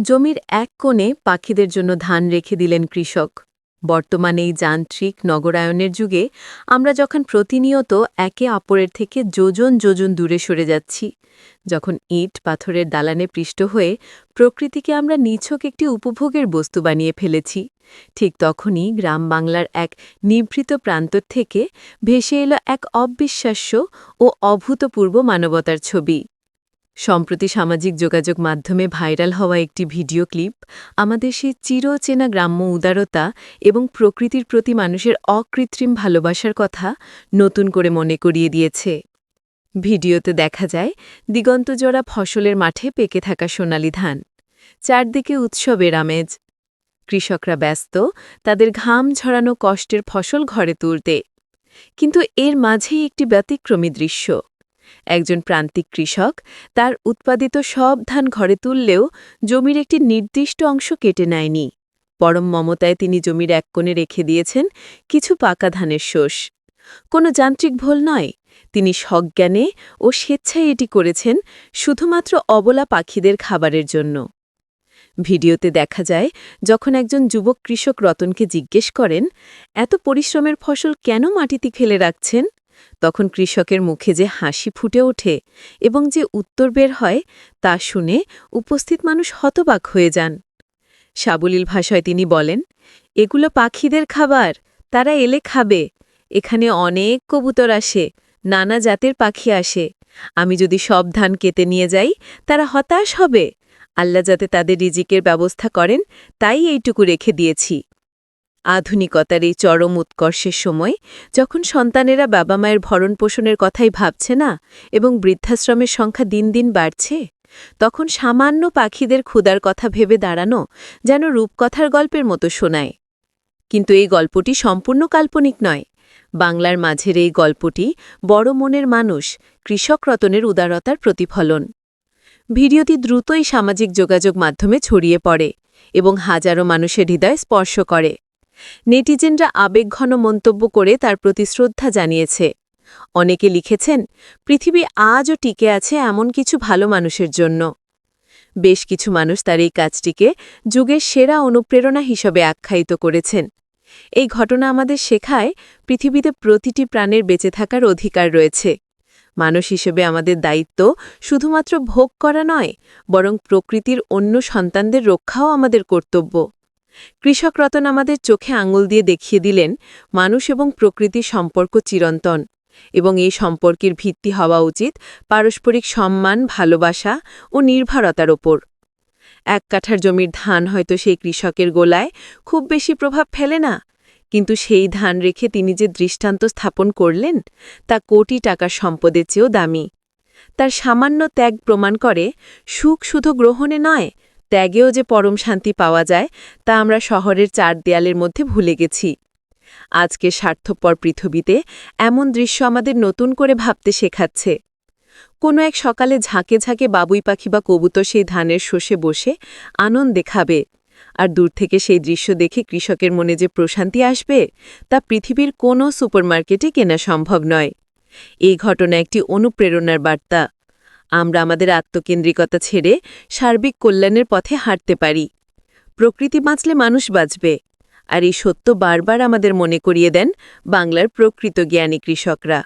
জমির এক কোণে পাখিদের জন্য ধান রেখে দিলেন কৃষক। বর্তমানে এই যান্ত্রিক নগরায়নের যুগে আমরা যখন প্রতিনিয়ত একে অপরের থেকে যোজন যোজন দূরে সরে যাচ্ছি, যখন ইট পাথরের দালানে পৃষ্ঠ হয়ে প্রকৃতিকে আমরা নিছক একটি উপভোগের বস্তু বানিয়ে ফেলেছি, ঠিক তখনই গ্রাম বাংলার এক নিভৃত প্রান্তর থেকে ভেসে এলো এক অবিশ্বাস্য ও অভূতপূর্ব মানবতার ছবি। সম্প্রতি সামাজিক যোগাযোগ মাধ্যমে ভাইরাল হওয়া একটি ভিডিও ক্লিপ, আমাদের সেই চিরচেনা গ্রাম্য উদারতা এবং প্রকৃতির প্রতি মানুষের অকৃত্রিম ভালোবাসার কথা নতুন করে মনে করিয়ে দিয়েছে। ভিডিওতে দেখা যায়, দিগন্তজোড়া ফসলের মাঠে পেকে থাকা সোনালি ধান, চারদিকে উৎসবের আমেজ। কৃষকরা ব্যস্ত, তাদের ঘাম ঝরানো কষ্টের ফসল ঘরে তুলতে। কিন্তু এর মাঝেই একটি ব্যতিক্রমী দৃশ্য। একজন প্রান্তিক কৃষক, তার উৎপাদিত সব ধান ঘরে তুললেও জমির একটি নির্দিষ্ট অংশ কেটে নেয়নি। পরম মমতায় তিনি জমির এক কোণে রেখে দিয়েছেন কিছু পাকা ধানের শোষ। কোনো যান্ত্রিক ভুল নয়, তিনি সজ্ঞানে ও স্বেচ্ছায় এটি করেছেন শুধুমাত্র অবলা পাখিদের খাবারের জন্য। ভিডিওতে দেখা যায়, যখন একজন যুবক কৃষক রতনকে জিজ্ঞেস করেন, এত পরিশ্রমের ফসল কেন মাটিতে ফেলে রাখছেন? তখন কৃষকের মুখে যে হাসি ফুটে ওঠে এবং যে উত্তর বের হয় তা শুনে উপস্থিত মানুষ হতবাক হয়ে যান। সাবলীল ভাষায় তিনি বলেন, এগুলো পাখিদের খাবার, তারা এলে খাবে। এখানে অনেক কবুতর আসে, নানা জাতের পাখি আসে। আমি যদি সব ধান কেটে নিয়ে যাই, তারা হতাশ হবে। আল্লাহ যাতে তাদের রিজিকের ব্যবস্থা করেন, তাই এইটুকু রেখে দিয়েছি। আধুনিকতার এই চরম উৎকর্ষের সময়, যখন সন্তানেরা বাবা মায়ের ভরণ পোষণের কথাই ভাবছে না এবং বৃদ্ধাশ্রমের সংখ্যা দিন দিন বাড়ছে, তখন সামান্য পাখিদের ক্ষুদার কথা ভেবে দাঁড়ানো যেন রূপকথার গল্পের মতো শোনায়। কিন্তু এই গল্পটি সম্পূর্ণ কাল্পনিক নয়। বাংলার মাঝের এই গল্পটি বড় মনের মানুষ, কৃষক রতনের উদারতার প্রতিফলন। ভিডিওটি দ্রুতই সামাজিক যোগাযোগ মাধ্যমে ছড়িয়ে পড়ে এবং হাজারো মানুষের হৃদয় স্পর্শ করে। নেটিজেনরা আবেগঘন মন্তব্য করে তার প্রতি শ্রদ্ধা জানিয়েছে। অনেকে লিখেছেন, পৃথিবী আজও টিকে আছে এমন কিছু ভালো মানুষের জন্য। বেশ কিছু মানুষ তার এই কাজটিকে যুগের সেরা অনুপ্রেরণা হিসেবে আখ্যায়িত করেছেন। এই ঘটনা আমাদের শেখায় পৃথিবীতে প্রতিটি প্রাণের বেঁচে থাকার অধিকার রয়েছে। মানুষ হিসেবে আমাদের দায়িত্ব শুধুমাত্র ভোগ করা নয়, বরং প্রকৃতির অন্য সন্তানদের রক্ষাও আমাদের কর্তব্য। কৃষক রতন আমাদের চোখে আঙুল দিয়ে দেখিয়ে দিলেন, মানুষ এবং প্রকৃতির সম্পর্ক চিরন্তন এবং এই সম্পর্কের ভিত্তি হওয়া উচিত পারস্পরিক সম্মান, ভালোবাসা ও নির্ভরতার ওপর। এক কাঠার জমির ধান হয়তো সেই কৃষকের গোলায় খুব বেশি প্রভাব ফেলে না, কিন্তু সেই ধান রেখে তিনি যে দৃষ্টান্ত স্থাপন করলেন, তা কোটি টাকার সম্পদের চেয়েও দামি। তার সামান্য ত্যাগ প্রমাণ করে, সুখ শুধু গ্রহণে নয় ত্যাগেও যে পরম শান্তি পাওয়া যায়, তা আমরা শহরের চার দেয়ালের মধ্যে ভুলে গেছি। আজকে স্বার্থপর পৃথিবীতে এমন দৃশ্য আমাদের নতুন করে ভাবতে শেখাচ্ছে। কোনো এক সকালে ঝাঁকে ঝাঁকে বাবুই পাখি বা কবুতর সেই ধানের শোষে বসে আনন্দ দেখাবে। আর দূর থেকে সেই দৃশ্য দেখে কৃষকের মনে যে প্রশান্তি আসবে, তা পৃথিবীর কোনো সুপারমার্কেটে কেনা সম্ভব নয়। এই ঘটনা একটি অনুপ্রেরণার বার্তা। আমরা আমাদের আত্মকেন্দ্রিকতা ছেড়ে সার্বিক কল্যাণের পথে হাঁটতে পারি। প্রকৃতি বাঁচলে মানুষ বাঁচবে। আর এই সত্য বারবার আমাদের মনে করিয়ে দেন বাংলার প্রকৃত জ্ঞানী কৃষকরা।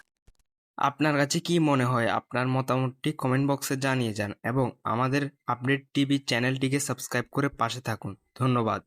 আপনার কাছে কি মনে হয়? আপনার মতামতটি কমেন্ট বক্সে জানিয়ে যান এবং আমাদের আপডেট টিভি চ্যানেলটিকে সাবস্ক্রাইব করে পাশে থাকুন। ধন্যবাদ।